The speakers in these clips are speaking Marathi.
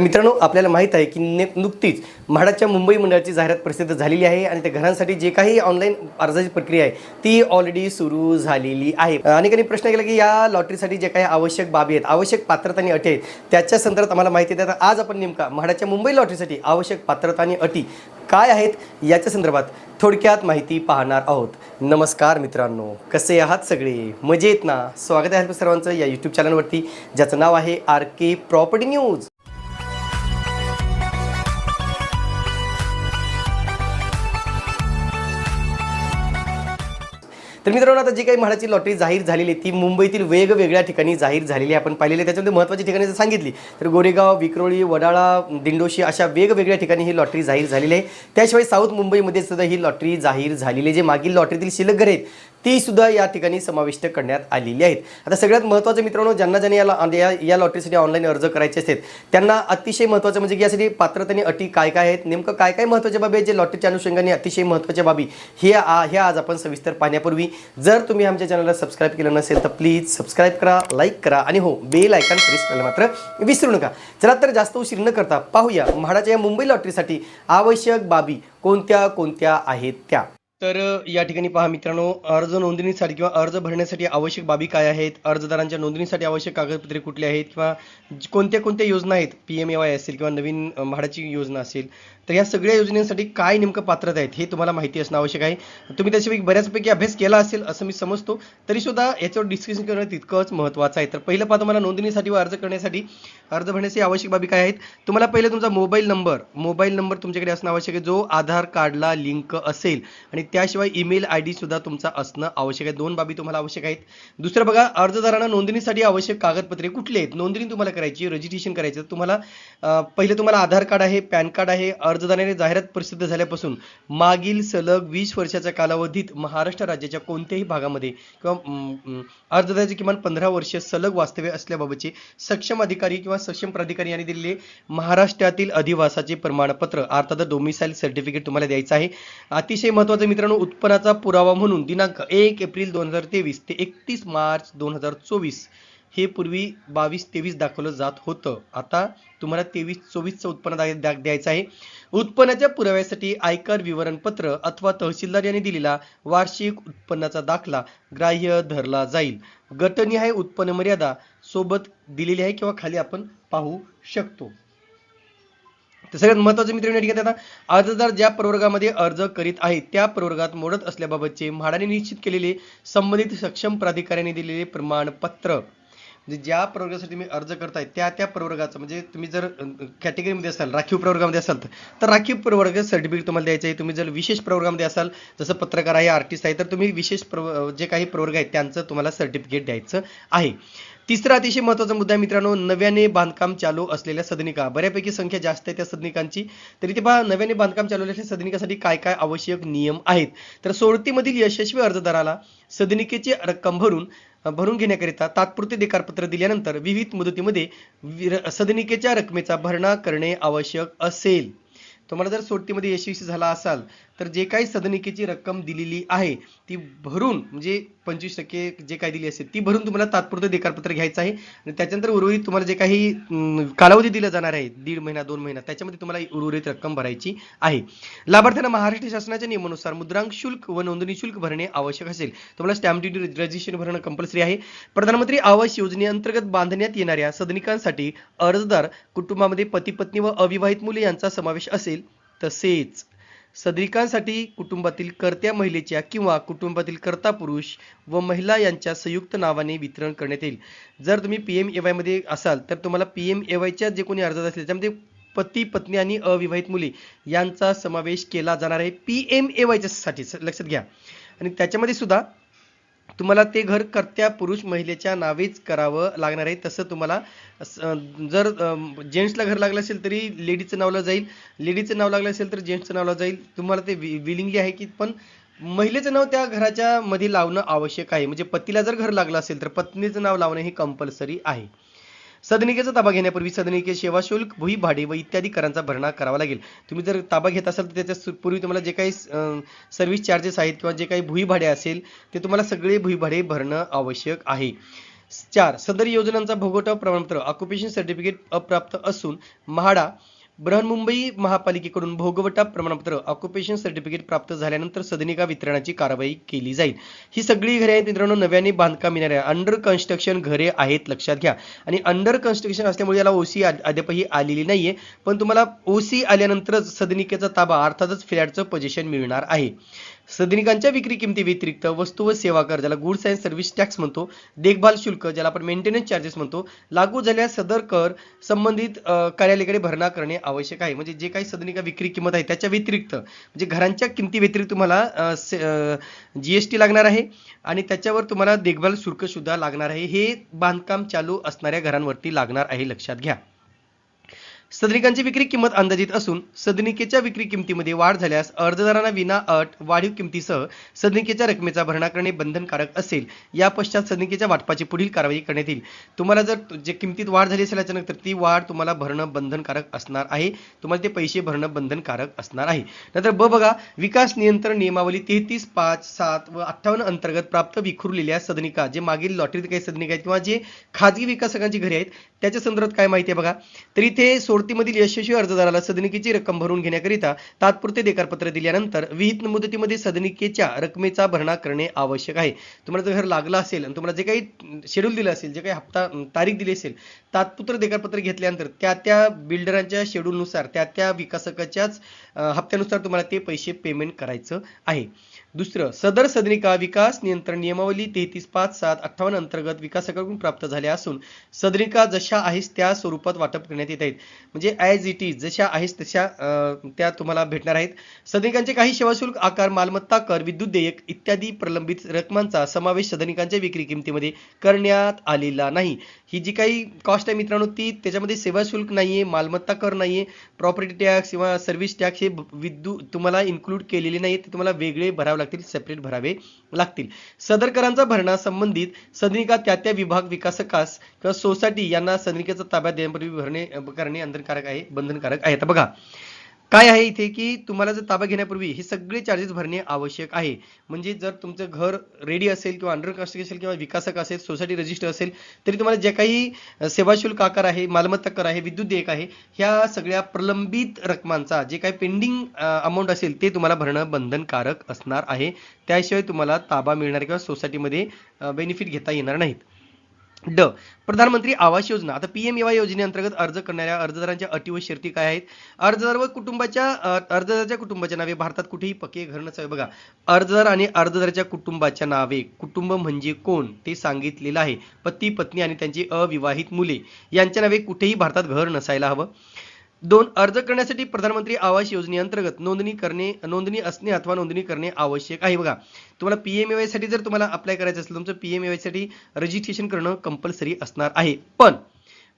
मित्रांनो आपल्याला माहीत आहे की ने नुकतीच म्हाडाच्या मुंबई मंडळाची जाहिरात प्रसिद्ध झालेली आहे आणि त्या घरांसाठी जे काही ऑनलाईन अर्जाची प्रक्रिया आहे ती ऑलरेडी सुरू झालेली आहे. अनेकांनी प्रश्न केला की या लॉटरीसाठी जे काही आवश्यक बाबी आहेत आवश्यक पात्रता आणि अटी आहेत त्याच्या संदर्भात आम्हाला माहिती आहे तर आज आपण नेमका म्हाडाच्या मुंबई लॉटरीसाठी आवश्यक पात्रता आणि अटी काय आहेत याच्या संदर्भात थोडक्यात माहिती पाहणार आहोत. नमस्कार मित्रांनो कसे आहात सगळे? मजेत ना? स्वागत आहे सर्वांचं या यूट्यूब चॅनलवरती ज्याचं नाव आहे आर के प्रॉपर्टी न्यूज. तर मित्रांनो आता जी काही म्हाडाची लॉटरी जाहीर झालेली ती मुंबईतील वेगवेगळ्या ठिकाणी जाहीर झालेली आहे. आपण पाहिलेली त्याच्यामध्ये महत्त्वाची ठिकाणी जर सांगितली तर गोरेगाव विक्रोळी वडाळा दिंडोशी अशा वेगवेगळ्या ठिकाणी ही लॉटरी जाहीर झालेली आहे. त्याशिवाय साऊथ मुंबईमध्ये सुद्धा ही लॉटरी जाहीर झालेली जे मागील लॉटरीतील शिल्लक घर आहेत ती सुद्धा या ठिकाणी समाविष्ट करण्यात आलेली आहेत. आता सगळ्यात महत्त्वाचं मित्रांनो ज्यांना ज्यांनी याला या या लॉटरीसाठी ऑनलाईन अर्ज करायचे असतात त्यांना अतिशय महत्त्वाचं म्हणजे की यासाठी पात्रता आणि अटी काय काय आहेत नेमकं काय काय महत्त्वाच्या बाबी आहेत जे लॉटरीच्या अनुषंगाने अतिशय महत्त्वाच्या बाबी हे आ- ह्या आज आपण सविस्तर पाहण्यापूर्वी जर तुम्ही आमच्या चॅनलला सबस्क्राईब केलं नसेल तर प्लीज सबस्क्राईब करा लाईक करा आणि हो बेल आयकॉन प्रेस करायला मात्र विसरू नका. चला तर जास्त उशीर न करता पाहूया म्हाडाच्या या मुंबई लॉटरीसाठी आवश्यक बाबी कोणत्या कोणत्या आहेत त्या. तर या ठिकाणी पहा मित्रांनो अर्ज नोंदणीसाठी किंवा अर्ज भरण्यासाठी आवश्यक बाबी काय आहेत? अर्जदारांच्या नोंदणीसाठी आवश्यक कागदपत्रे कुठली आहेत? किंवा कोणत्या कोणत्या योजना आहेत? पी एम ए वाय असेल किंवा नवीन म्हाडाची योजना असेल. तर या सगळ्या योजनेसाठी काय नेमकं पात्रता आहेत हे तुम्हाला माहिती असणं आवश्यक आहे. तुम्ही त्याच्यापैकी बऱ्याचपैकी अभ्यास केला असेल असं मी समजतो. तरी सुद्धा याच्यावर डिस्कशन करणं तितकंच महत्त्वाचं आहे. तर पहिलं पहा मला नोंदणीसाठी व अर्ज करण्यासाठी अर्ज भरण्यासाठी आवश्यक बाबी काय आहेत? तुम्हाला पहिले तुमचा मोबाईल नंबर मोबाईल नंबर तुमच्याकडे असणं आवश्यक आहे जो आधार कार्डला लिंक असेल. आणि त्याशिवाय ईमेल आय डी सुद्धा तुमचा असणं आवश्यक आहे. दोन बाबी तुम्हाला आवश्यक आहेत. दुसरं बघा अर्जदारांना नोंदणीसाठी आवश्यक कागदपत्रे कुठले आहेत? नोंदणी तुम्हाला करायची रजिस्ट्रेशन करायचं. तुम्हाला पहिले तुम्हाला आधार कार्ड आहे पॅन कार्ड आहे अर्जदाराने जाहिरात प्रसिद्ध झाल्यापासून मागील सलग वीस वर्षाच्या कालावधीत महाराष्ट्र राज्याच्या कोणत्याही भागामध्ये किंवा अर्जदाराचे किमान पंधरा वर्ष सलग वास्तव्य असल्याबाबतचे सक्षम अधिकारी किंवा सक्षम प्राधिकारी यांनी दिलेले महाराष्ट्रातील अधिवासाचे प्रमाणपत्र अर्थात डोमिसाईल सर्टिफिकेट तुम्हाला द्यायचं आहे. अतिशय महत्त्वाचं मित्रांनो उत्पन्नाचा पुरावा म्हणून दिनांक एक एप्रिल दोन हजार तेवीस ते एकतीस मार्च दोन हजार चोवीस हे पूर्वी बावीस तेवीस दाखवलं जात होतं. आता तुम्हाला तेवीस चोवीसचं उत्पन्न द्यायचं आहे. उत्पन्नाच्या पुराव्यासाठी आयकर विवरणपत्र अथवा तहसीलदार यांनी दिलेला वार्षिक उत्पन्नाचा दाखला ग्राह्य धरला जाईल. गटनिहाय उत्पन्न मर्यादा सोबत दिलेली आहे किंवा खाली आपण पाहू शकतो. तर सगळ्यात महत्त्वाचं मित्रांनो या ठिकाणी आता. अर्जदार ज्या प्रवर्गामध्ये अर्ज करीत आहेत त्या प्रवर्गात मोडत असल्याबाबतचे म्हाडाने निश्चित केलेले संबंधित सक्षम प्राधिकाऱ्याने दिलेले प्रमाणपत्र. म्हणजे ज्या प्रवर्गासाठी तुम्ही अर्ज करताय त्या त्या प्रवर्गाचं म्हणजे तुम्ही जर कॅटेगरीमध्ये असाल राखीव प्रवर्गामध्ये असाल तर- तर राखीव प्रवर्ग सर्टिफिकेट तुम्हाला द्यायचं आहे. तुम्ही जर विशेष प्रवर्गामध्ये असाल जसं पत्रकार आहे आर्टिस्ट आहे तर तुम्ही विशेष प्रव जे काही प्रवर्ग आहेत त्यांचं तुम्हाला सर्टिफिकेट द्यायचं आहे. तिसरा अतिशय महत्त्वाचा मुद्दा आहे मित्रांनो नव्याने बांधकाम चालू असलेल्या सदनिका. बऱ्यापैकी संख्या जास्त आहे त्या सदनिकांची. तरी ते पहा नव्याने बांधकाम चालू असलेल्या सदनिकासाठी काय काय आवश्यक नियम आहेत? तर सोडतीमधील यशस्वी अर्जदाराला सदनिकेची रक्कम भरून भरून घेण्याकरिता तात्पुरते देकारपत्र दिल्यानंतर विविध मुदतीमध्ये विर- सदनिकेच्या रकमेचा भरणा करणे आवश्यक असेल. तुम्हाला जर सोडतीमध्ये यशस्वी झाला असाल तर जे काही सदनिकेची रक्कम दिलेली आहे ती भरून म्हणजे पंचवीस टक्के जे काही दिली असेल ती भरून तुम्हाला तात्पुरतं देकारपत्र घ्यायचं आहे. आणि त्याच्यानंतर उर्वरित तुम्हाला जे काही कालावधी दिला जाणार आहे दीड महिना दोन महिना त्याच्यामध्ये तुम्हाला उर्वरित रक्कम भरायची आहे. लाभार्थ्यांना महाराष्ट्र शासनाच्या नियमानुसार मुद्रांक शुल्क व नोंदणी शुल्क भरणे आवश्यक असेल. तुम्हाला स्टॅम्प ड्युटी रजिस्ट्रेशन भरणं कंपल्सरी आहे. प्रधानमंत्री आवास योजनेअंतर्गत बांधण्यात येणाऱ्या सदनिकांसाठी अर्जदार कुटुंबामध्ये पती पत्नी व अविवाहित मुले यांचा समावेश असेल तसेच. सदरिकांसाठी कुटुंबातील कर्त्या महिलेच्या किंवा कुटुंबातील कर्ता पुरुष व महिला यांच्या संयुक्त नावाने वितरण करण्यात येईल. जर तुम्ही पी एम ए वायमध्ये असाल तर तुम्हाला पी एम ए वायच्या जे कोणी अर्जात असतील त्यामध्ये पती पत्नी आणि अविवाहित मुली यांचा समावेश केला जाणार आहे. पी एम ए वायच्या साठी लक्षात घ्या. आणि त्याच्यामध्ये सुद्धा तुम्हाला ते घर कर्त्या पुरुष महिलेच्या नावेच करावं लागणार आहे. तसं तुम्हाला जर जेंट्सला घर लागलं असेल तरी लेडीचं नावला जाईल. लेडीचं नाव लागलं असेल तर जेंट्सचं नावला जाईल. तुम्हाला ते विलिंगली आहे की पण महिलेचं नाव त्या घराच्या मध्ये लावणं आवश्यक आहे. म्हणजे पतीला जर घर लागलं असेल तर पत्नीचं नाव लावणं हे कंपल्सरी आहे. सदनिकेचा ताबा घेण्यापूर्वी सदनिके सेवा शुल्क भुई भाडे व इत्यादी करांचा भरणा करावा लागेल. तुम्ही जर ताबा घेत असाल तर त्याच्या सु- पूर्वी तुम्हाला जे काही सर्व्हिस चार्जेस आहेत किंवा जे काही भुई भाडे असेल ते तुम्हाला सगळे भुई भाडे भरणं आवश्यक आहे. चार सदर योजनांचा भोगवटा प्रमाणपत्र ऑक्युपेशन सर्टिफिकेट अप्राप्त असून म्हाडा बृहन्मुंबई महापालिकेकडून भोगवटा प्रमाणपत्र ऑक्युपेशन सर्टिफिकेट प्राप्त झाल्यानंतर सदनिका वितरणाची कारवाई केली जाईल. ही सगळी घरे आहेत मित्रांनो नव्याने बांधकाम येणाऱ्या अंडर कन्स्ट्रक्शन घरे आहेत लक्षात घ्या. आणि अंडर कन्स्ट्रक्शन असल्यामुळे याला ओसी अद्यापही आलेली नाहीये. पण तुम्हाला ओसी आल्यानंतरच सदनिकेचा ताबा अर्थातच फ्लॅटचं पोझिशन मिळणार आहे. सदनिकांच्या विक्री किमती व्यतिरिक्त वस्तू व सेवा कर ज्याला गुड्स अँड सर्व्हिस टॅक्स म्हणतो देखभाल शुल्क ज्याला आपण मेंटेनन्स चार्जेस म्हणतो लागू झाल्यास सदर कर संबंधित कार्यालयाकडे भरणा करणे आवश्यक आहे. म्हणजे जे काही सदनिका विक्री किंमत आहे त्याच्या व्यतिरिक्त म्हणजे घरांच्या किमती व्यतिरिक्त तुम्हाला जीएसटी लागणार आहे आणि त्याच्यावर तुम्हाला देखभाल शुल्क सुद्धा लागणार आहे. हे बांधकाम चालू असणाऱ्या घरांवरती लागणार आहे लक्षात घ्या. सदनिकांची विक्री किंमत अंदाजित असून सदनिकेच्या विक्री किमतीमध्ये वाढ झाल्यास अर्जदारांना विना अट वाढीव किमतीसह सदनिकेच्या रकमेचा भरणा करणे बंधनकारक असेल. या पश्चात सदनिकेच्या वाटपाची पुढील कारवाई करण्यात येईल. तुम्हाला जर जे किमतीत वाढ झाली असेल अचानक तर ती वाढ तुम्हाला भरणं बंधनकारक असणार आहे. तुम्हाला ते पैसे भरणं बंधनकारक असणार आहे. नंतर ब बघा विकास नियंत्रण नियमावली तेहतीस पाच सात व अठ्ठावन्न अंतर्गत प्राप्त विखुरलेल्या सदनिका जे मागील लॉटरीत काही सदनिका आहेत किंवा जे खाजगी विकासकांची घरे आहेत त्याच्या संदर्भात काय माहिती आहे बघा? तर इथे सोडतीमधील यशस्वी अर्जदाराला सदनिकेची रक्कम भरून घेण्याकरिता तात्पुरते देकारपत्र दिल्यानंतर विहित मुदतीमध्ये सदनिकेच्या रकमेचा भरणा करणे आवश्यक आहे. तुम्हाला जर घर लागलं असेल आणि तुम्हाला जे काही शेड्यूल दिलं असेल जे काही हप्ता तारीख दिली असेल तात्पुत्र देकारपत्र घेतल्यानंतर त्या त्या बिल्डरांच्या शेड्यूलनुसार त्या त्या विकासकाच्याच हप्त्यानुसार तुम्हाला ते पैसे पेमेंट करायचं आहे. दुसरं सदर सदनिका विकास नियंत्रण नियमावली तेहतीस पाच सात अठ्ठावन्न अंतर्गत विकासकाकडून प्राप्त झाल्या असून सदनिका जशा आहेस त्या स्वरूपात वाटप करण्यात येत आहेत. म्हणजे ॲज इट इज जशा आहेस तशा त्या तुम्हाला भेटणार आहेत. सदनिकांचे काही सेवा शुल्क आकार मालमत्ता कर विद्युत देयक इत्यादी प्रलंबित रकमांचा समावेश सदनिकांच्या विक्री किमतीमध्ये करण्यात आलेला नाही. ही जी काही कॉस्ट आहे मित्रांनो ती त्याच्यामध्ये सेवा शुल्क नाहीये मालमत्ता कर नाहीये प्रॉपर्टी टॅक्स किंवा सर्व्हिस टॅक्स हे विद्युत तुम्हाला इन्क्लूड केलेले नाही ते तुम्हाला वेगळे भरावे लागतील सेपरेट भरावे लागतील. सदरकरांचा भरणा संबंधित सदनिका त्या त्या विभाग विकासकास किंवा सोसायटी यांना सदनिकेचा ताब्यात देण्यापूर्वी भरणे करणे बंधनकारक आहे बंधनकारक आहे. आता बघा काय आहे इथे की तुम्हाला जर ताबा घेण्यापूर्वी हे सगळे चार्जेस भरणे आवश्यक आहे. म्हणजे जर तुमचं घर रेडी असेल किंवा अंडर कन्स्ट्रक्शन असेल किंवा विकासक असेल सोसायटी रजिस्टर असेल तरी तुम्हाला जे काही सेवाशुल्क सेवा शुल्क आकार आहे मालमत्ता कर आहे विद्युत देयक आहे ह्या सगळ्या प्रलंबित रकमांचा जे काही पेंडिंग अमाऊंट असेल ते तुम्हाला भरणं बंधनकारक असणार आहे. त्याशिवाय तुम्हाला ताबा मिळणार किंवा सोसायटीमध्ये बेनिफिट घेता येणार नाहीत. ड प्रधानमंत्री आवास योजना. आता पी एम एवाय योजनेअंतर्गत अर्ज करणाऱ्या अर्जदारांच्या अटी व शर्ती काय आहेत? अर्जदार व कुटुंबाच्या अर्जदाराच्या कुटुंबाच्या नावे भारतात कुठेही पक्के घर नसावे. बघा अर्जदार आणि अर्जदाराच्या कुटुंबाच्या नावे कुटुंब म्हणजे कोण ते सांगितलेलं आहे. पती पत्नी आणि त्यांची अविवाहित मुले यांच्या नावे कुठेही भारतात घर नसायला हवं. दोन अर्ज करण्यासाठी प्रधानमंत्री आवास योजनेअंतर्गत नोंदणी करणे नोंदणी असणे अथवा नोंदणी करणे आवश्यक आहे. बघा तुम्हाला पीएमएवायसाठी जर तुम्हाला अप्लाय करायचं असेल तुमचं पीएमएवायसाठी रजिस्ट्रेशन करणं कंपल्सरी असणार आहे. पण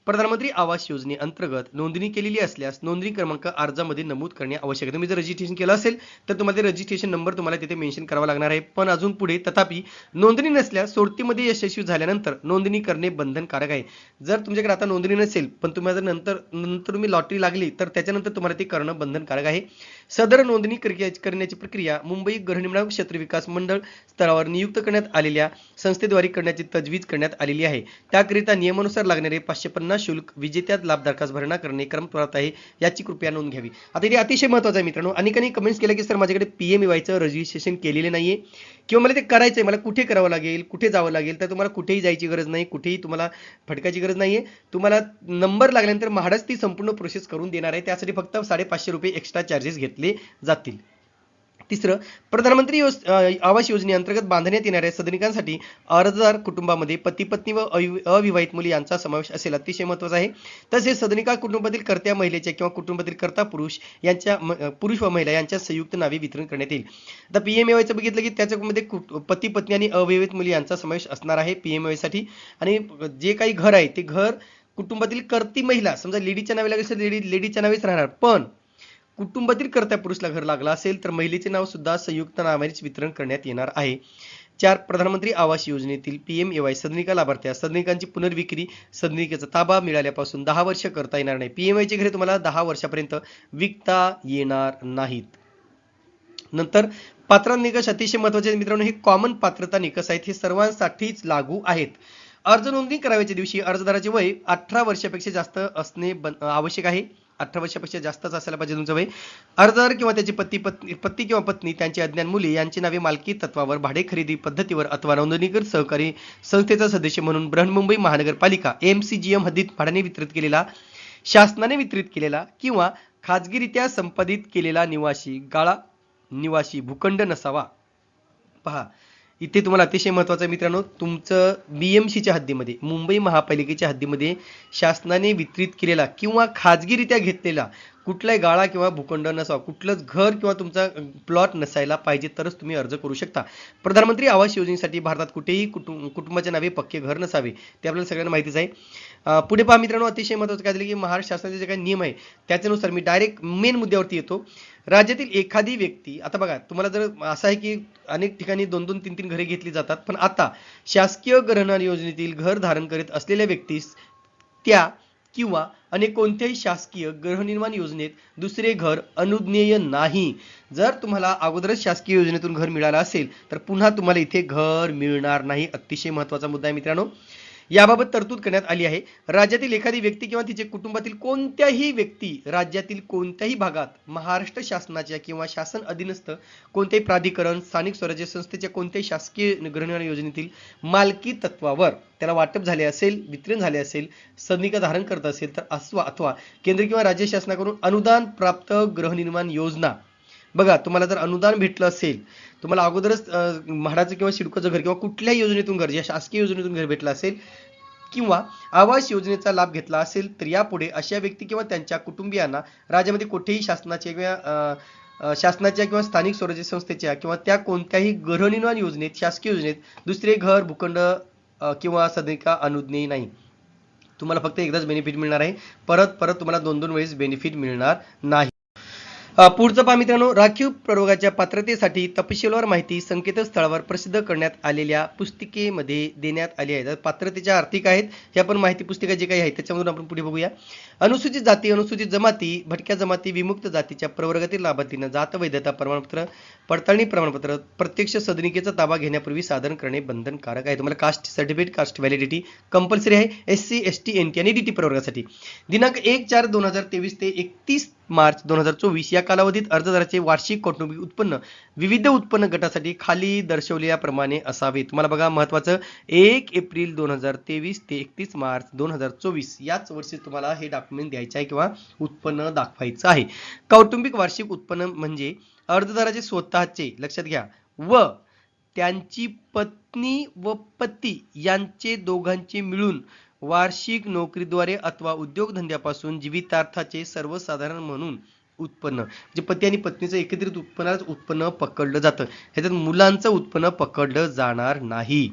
प्रधानमंत्री आवास योजनेअंतर्गत नोंदणी केलेली असल्यास नोंदणी क्रमांक अर्जामध्ये नमूद करणे आवश्यक आहे. तुम्ही जर रजिस्ट्रेशन केलं असेल तर तुम्हाला ते रजिस्ट्रेशन नंबर तुम्हाला तिथे मेन्शन करावा लागणार आहे. पण अजून पुढे तथापि नोंदणी नसल्यास सोडतीमध्ये यशस्वी झाल्यानंतर नोंदणी करणे बंधनकारक आहे. जर तुमच्याकडे आता नोंदणी नसेल पण तुम्हाला जर नंतर नंतर तुम्ही लॉटरी लागली तर त्याच्यानंतर तुम्हाला ते करणं बंधनकारक आहे. सदर नोंदणी करण्याची प्रक्रिया मुंबई गृहनिर्माण क्षेत्र विकास मंडळ स्तरावर नियुक्त करण्यात आलेल्या संस्थेद्वारे करण्याची तजवीज करण्यात आलेली आहे. त्याकरिता नियमानुसार लागणारे पाचशे पन्नास शुल्क विजेत्या लाभधारकास भरणा करणे क्रमप्राप्त आहे याची कृपया नोंद घ्यावी. आता हे अतिशय महत्वाचं आहे मित्रांनो. अनेकांनी कमेंट्स केल्या की सर माझ्याकडे पीएम व्हायचं रजिस्ट्रेशन केलेले नाहीये. किंवा मला ते करायचं आहे मला कुठे करावं लागेल कुठे जावं लागेल तर तुम्हाला कुठेही जायची गरज नाही कुठेही तुम्हाला फटकायची गरज नाहीये. तुम्हाला नंबर लागल्यानंतर महाराज ती संपूर्ण प्रोसेस करून देणार आहे. त्यासाठी फक्त साडेपाचशे रुपये एक्स्ट्रा चार्जेस घेतले जातील. तिसरं प्रधानमंत्री योज- आवास योजनेअंतर्गत बांधण्यात येणाऱ्या सदनिकांसाठी अर्जदार कुटुंबामध्ये पती पत्नी व अवि- अविवाहित मुली यांचा समावेश असेल अतिशय महत्त्वाचा आहे. तसेच सदनिका कुटुंबातील कर्त्या महिलेच्या किंवा कुटुंबातील कर्ता पुरुष यांच्या म- पुरुष व महिला यांच्या संयुक्त नावे वितरण करण्यात येईल. आता पीएमएवायचं बघितलं की त्याच्यामध्ये पती पत्नी आणि अविवाहित मुली यांचा समावेश असणार आहे पीएमएवायसाठी आणि जे काही घर आहे ते घर कुटुंबातील कर्ती महिला समजा लेडीच्या नावे लागेल तर लेडी लेडीच्या नावेच राहणार. पण कुटुंबातील कर्त्या पुरुषला घर लागला असेल तर महिलेचे नाव सुद्धा संयुक्त नावानेच वितरण करण्यात येणार आहे. चार प्रधानमंत्री आवास योजनेतील पी एम ए एवाय सदनिका लाभार्थ्या सदनिकांची पुनर्विक्री सदनिकेचा ताबा मिळाल्यापासून दहा वर्ष करता येणार नाही. पी एम आयचे घरे तुम्हाला दहा वर्षापर्यंत विकता येणार नाहीत. नंतर पात्र निकष अतिशय महत्त्वाचे मित्रांनो हे कॉमन पात्रता निकष आहेत. हे सर्वांसाठीच लागू आहेत. अर्ज नोंदणी करावयाच्या दिवशी अर्जदाराचे वय अठरा वर्षापेक्षा जास्त असणे आवश्यक आहे. अठरा वर्षापेक्षा जास्तच असायला पाहिजे तुमचं वय. अर्जदार किंवा त्याची पती पत्नी पती किंवा पत्नी त्यांची अज्ञान मुले यांची नावे मालकी तत्वावर भाडे खरेदी पद्धतीवर अथवा नोंदणीकृत सहकारी संस्थेचा सदस्य म्हणून बृहन्मुंबई महानगरपालिका एम सी जी एम हद्दीत भाड्याने वितरित केलेला शासनाने वितरित केलेला किंवा खाजगीरित्या संपादित केलेला निवासी गाळा निवासी भूखंड नसावा. पहा इथे तुम्हाला अतिशय महत्वाचं मित्रांनो तुमचं बीएमसीच्या हद्दीमध्ये मुंबई महापालिकेच्या हद्दीमध्ये शासनाने वितरित केलेला किंवा खाजगीरित्या घेतलेला कुठलाही गाळा किंवा भूखंड नसावा कुठलंच घर किंवा तुमचा प्लॉट नसायला पाहिजे तरच तुम्ही अर्ज करू शकता. प्रधानमंत्री आवास योजनेसाठी भारतात कुठेही कुटुंब कुटुंबाच्या नावे पक्के घर नसावे ते आपल्याला सगळ्यांना माहितीच आहे. पुढे पहा मित्रांनो अतिशय महत्वाचं काय झालं की महाराष्ट्र शासनाचे जे काही नियम आहे त्याच्यानुसार मी डायरेक्ट मेन मुद्द्यावरती येतो. राज्यातील एखादी व्यक्ती आता बघा तुम्हाला जर असं आहे की अनेक ठिकाणी दोन दोन तीन तीन घरे घेतली जातात पण आता शासकीय गृहनिर्माण योजनेतील घर धारण करीत असलेल्या व्यक्तीस त्या किंवा अनेक कोणत्याही शासकीय गृहनिर्माण योजनेत दुसरे घर अनुज्ञेय नाही. जर तुम्हाला अगोदरच शासकीय योजनेतून घर मिळालं असेल तर पुन्हा तुम्हाला इथे घर मिळणार नाही. अतिशय महत्त्वाचा मुद्दा आहे मित्रांनो. याबाबत तरतूद करण्यात आली आहे. राज्यातील एखादी व्यक्ती किंवा तिचे कुटुंबातील कोणत्याही व्यक्ती राज्यातील कोणत्याही भागात महाराष्ट्र शासनाच्या किंवा शासन अधीनस्थ कोणत्याही प्राधिकरण स्थानिक स्वराज्य संस्थेच्या कोणत्याही शासकीय गृहनिर्माण योजनेतील मालकी तत्वावर त्याला वाटप झाले असेल वितरण झाले असेल सदनिका धारण करत असेल तर अथवा अथवा केंद्र किंवा राज्य शासनाकडून अनुदान प्राप्त गृहनिर्माण योजना बघा तुम्हाला जर अनुदान भेटलं असेल तुम्हाला अगोदरच म्हाडाचं किंवा शिडकोचं घर किंवा कुठल्याही योजनेतून घर या शासकीय योजनेतून घर भेटलं असेल किंवा आवास योजनेचा लाभ घेतला असेल तर यापुढे अशा व्यक्ती किंवा त्यांच्या कुटुंबियांना राज्यामध्ये कुठेही शासनाचे किंवा शासनाच्या किंवा स्थानिक स्वराज्य संस्थेच्या किंवा त्या कोणत्याही गृहनिर्माण योजनेत शासकीय योजनेत दुसरे घर भूखंड किंवा सदनिका अनुज्ञेय नाही. तुम्हाला फक्त एकदाच बेनिफिट मिळणार आहे. परत परत तुम्हाला दोन दोन वेळेस बेनिफिट मिळणार नाही. पुढचं पहा मित्रांनो राखीव प्रयोगाच्या पात्रतेसाठी तपशीलवार माहिती संकेतस्थळावर प्रसिद्ध करण्यात आलेल्या पुस्तिकेमध्ये देण्यात आली आहे. पात्रतेच्या आर्थिक आहेत ह्या पण माहिती पुस्तिका जे काही आहे त्याच्यामधून आपण पुढे बघूया. अनुसूचित जाती अनुसूचित जमाती भटक्या जमाती विमुक्त जातीच्या प्रवर्गातील लाभार्थींना जात वैधता प्रमाणपत्र पडताळणी प्रमाणपत्र प्रत्यक्ष सदनिकेचा ताबा घेण्यापूर्वी सादर करणे बंधनकारक आहे. तुम्हाला caste certificate caste validity compulsory आहे. S C S T N T आणि डी टी प्रवर्गासाठी. दिनांक एक चार दोन हजार तेवीस ते एकतीस मार्च दोन हजार चोवीस या कालावधीत अर्जदाराचे वार्षिक कौटुंबिक उत्पन्न विविध उत्पन्न गटासाठी खाली दर्शवल्याप्रमाणे असावे तुम्हाला बघा महत्वाचं एक एप्रिल दोन हजार तेवीस ते एकतीस मार्च दोन हजार चोवीस याच वर्षी तुम्हाला हे डॉक्युमेंट द्यायचं आहे किंवा उत्पन्न दाखवायचं आहे. कौटुंबिक वार्षिक उत्पन्न म्हणजे अर्जदाराचे स्वतःचे लक्षात घ्या व त्यांची पत्नी व पती यांचे दोघांचे मिळून वार्षिक नोकरीद्वारे अथवा उद्योगधंद्यापासून जीवितार्थाचे सर्वसाधारण म्हणून उत्पन्न जे पती आणि पत्नीचं एकत्रित उत्पन्नाच उत्पन्न पकडलं जातं. ह्याच्यात मुलांचं उत्पन्न पकडलं जाणार नाही.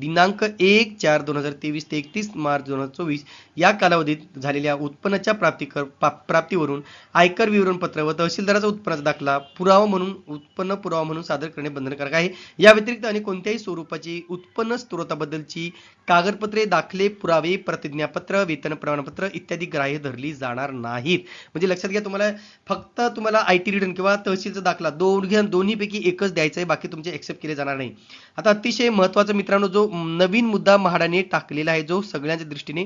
दिनांक एक चार दोन हजार तेवीस ते एकतीस मार्च दोन हजार चोवीस या कालावधीत झालेल्या उत्पन्नाच्या प्राप्ती कर प्राप्तीवरून आयकर विवरणपत्र व तहसीलदाराचा उत्पन्नाचा दाखला पुरावा म्हणून उत्पन्न पुरावा म्हणून सादर करणे बंधनकारक आहे. या व्यतिरिक्त आणि कोणत्याही स्वरूपाची उत्पन्न स्त्रोताबद्दलची कागदपत्रे दाखले पुरावे प्रतिज्ञापत्र वेतन प्रमाणपत्र इत्यादी ग्राह्य धरली जाणार नाहीत. म्हणजे लक्षात घ्या तुम्हाला फक्त तुम्हाला आय टी रिटर्न किंवा तहसीलचा दाखला दोन दोन्हीपैकी एकच द्यायचा आहे बाकी तुमचे एक्सेप्ट केले जाणार नाही. आता अतिशय महत्त्वाचा मित्रांनो जो नवीन मुद्दा म्हाडाने टाकलेला आहे जो सगळ्यांच्या दृष्टीने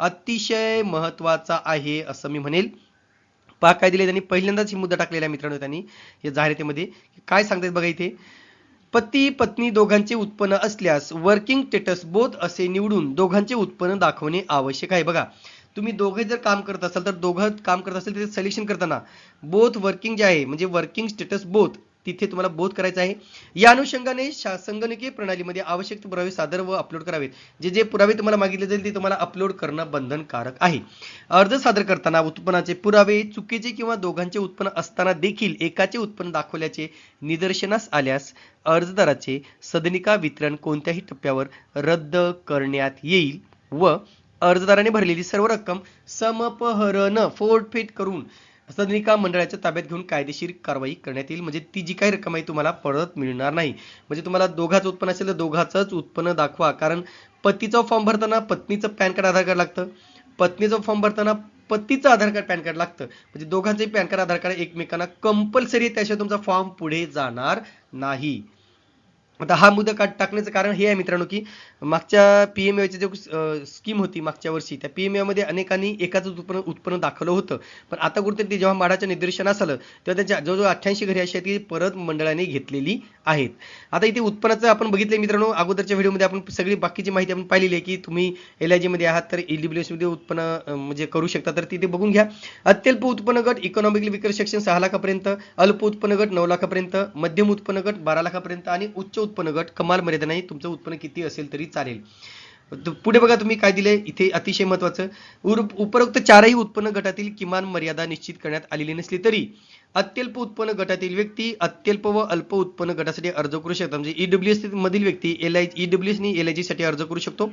अतिशय महत्त्वाचा आहे असं मी म्हणेल. पहा काय दिले त्यांनी? पहिल्यांदाच ही मुद्दा टाकलेला आहे मित्रांनो त्यांनी या जाहिरातीमध्ये. काय सांगतात बघा इथे? पती पत्नी दोघांचे उत्पन्न असल्यास वर्किंग स्टेटस बोथ असे निवडून दोघांचे उत्पन्न दाखवणे आवश्यक आहे. बघा तुम्ही दोघे जर काम करत असाल तर दोघं काम करत असेल तर सिलेक्शन करताना बोथ वर्किंग जे आहे म्हणजे वर्किंग स्टेटस बोथ तिथे तुम्हाला बोध करायचा आहे. या अनुषंगाने शा- संगणकीय प्रणालीमध्ये आवश्यक पुरावे सादर व अपलोड करावेत. जे जे पुरावे तुम्हाला मागितले जाईल ते तुम्हाला अपलोड करणं बंधनकारक आहे. अर्ज सादर करताना उत्पन्नाचे पुरावे चुकीचे किंवा दोघांचे उत्पन्न असताना देखील एकाचे उत्पन्न दाखवल्याचे निदर्शनास आल्यास अर्जदाराचे सदनिका वितरण कोणत्याही टप्प्यावर रद्द करण्यात येईल व अर्जदाराने भरलेली सर्व रक्कम समपहरण फोडफेट करून सदनिका मंडळाच्या ताब्यात घेऊन कायदेशीर कारवाई करण्यात येईल. म्हणजे ती जी काही रक्कम आहे तुम्हाला परत मिळणार नाही. म्हणजे तुम्हाला दोघाचं उत्पन्न असेल तर दोघाचंच उत्पन्न दाखवा. कारण पतीचा फॉर्म भरताना पत्नीचं पॅन कार्ड आधार कार्ड लागतं. पत्नीचं फॉर्म भरताना पतीचं आधार कार्ड पॅन कार्ड लागतं. म्हणजे दोघांचंही पॅन कार्ड आधार कार्ड एकमेकांना कंपल्सरी त्याशिवाय तुमचा फॉर्म पुढे जाणार नाही. आता हा मुद्दा का टाकण्याचं कारण हे आहे मित्रांनो की मागच्या पी एम जो स्कीम होती मागच्या वर्षी त्या पी एम एमध्ये अनेकांनी एकाच उत्पन्न उत्पन्न दाखवलं होतं. पण आता कुठेतरी ते जेव्हा माडाच्या निदर्शनास आलं तेव्हा त्यांच्या जवळजवळ अठ्ठ्याऐंशी घरे अशी आहे ती परत मंडळाने घेतलेली आहेत. आता इथे उत्पन्नाचं आपण बघितलं मित्रांनो अगोदरच्या व्हिडिओमध्ये आपण सगळी बाकीची माहिती आपण पाहिलेली आहे की तुम्ही एल आयमध्ये आहात तर मध्ये उत्पन्न म्हणजे करू शकता तर तिथे बघून घ्या. अत्यल्प उत्पन्न गट इकॉनॉमिकली विकर सेक्शन सहा लाखापर्यंत अल्प उत्पन्न गट नऊ लाखापर्यंत मध्यम उत्पन्न गट बारा लाखापर्यंत आणि उच्च उत्पन्न गट कमाल मर्यादा नाही तुमचं उत्पन्न किती असेल तरी चालेल. पुढे बघा तुम्ही काय दिले इथे अतिशय महत्वाचं. उपरोक्त चारही उत्पन्न गटातील किमान मर्यादा निश्चित करण्यात आलेली नसली तरी अत्यल्प उत्पन्न गटातील व्यक्ती अत्यल्प व अल्प उत्पन्न गटासाठी अर्ज करू शकतात. म्हणजे ईडब्ल्यूएस मधील व्यक्ती एल आय ईडब्ल्यूएस नी एल आय जी साठी अर्ज करू शकतो.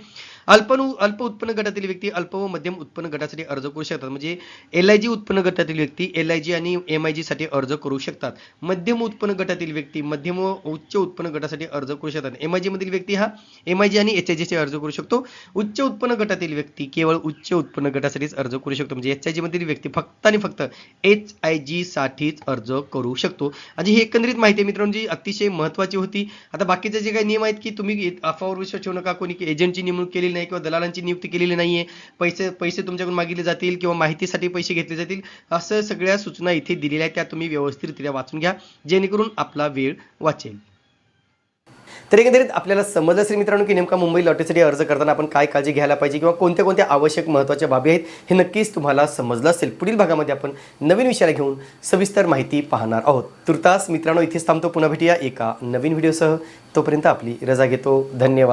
अल्प अल्प उत्पन्न गटातील व्यक्ती अल्प व मध्यम उत्पन्न गटासाठी अर्ज करू शकतात. म्हणजे एल आय जी उत्पन्न गटातील व्यक्ती एल आय जी आणि एम आय जी साठी अर्ज करू शकतात. मध्यम उत्पन्न गटातील व्यक्ती मध्यम व उच्च उत्पन्न गटासाठी अर्ज करू शकतात. एम आय जी मधील व्यक्ती हा एम आय जी आणि एच आय जीसाठी अर्ज करू शकतो. उच्च उत्पन्न गटातील व्यक्ती केवळ उच्च उत्पन्न गटासाठीच अर्ज करू शकतो. म्हणजे एच आय जी मधील व्यक्ती फक्त आणि फक्त एच आय जी साठीच अर्ज करू शकतो. आणि ही एकंदरीत माहिती मित्रांनो जी अतिशय महत्वाची होती. आता बाकीचे जे काही नियम आहेत की तुम्ही अफवावर विश्वास ठेवू नका कोणी एजंटची नेमणूक केलेली नाही किंवा दलालांची नियुक्ती केलेली नाहीये पैसे पैसे तुमच्याकडून मागितले जातील किंवा माहितीसाठी पैसे घेतले जातील असं सगळ्या सूचना इथे दिलेल्या आहेत. त्या तुम्ही व्यवस्थितरित्या वाचून घ्या जेणेकरून आपला वेळ वाचेल. तर एकंदरीत आपल्याला समजलं असेल मित्रांनो की नेमका मुंबई लॉटरीसाठी अर्ज करताना आपण काय काळजी घ्यायला पाहिजे किंवा कोणत्या कोणत्या आवश्यक महत्त्वाच्या बाबी आहेत हे नक्कीच तुम्हाला समजलं असेल. पुढील भागामध्ये आपण नवीन विषयाला घेऊन सविस्तर माहिती पाहणार आहोत. तुर्तास मित्रांनो इथेच थांबतो पुन्हा भेटूया एका नवीन व्हिडिओसह. तोपर्यंत आपली रजा घेतो. धन्यवाद.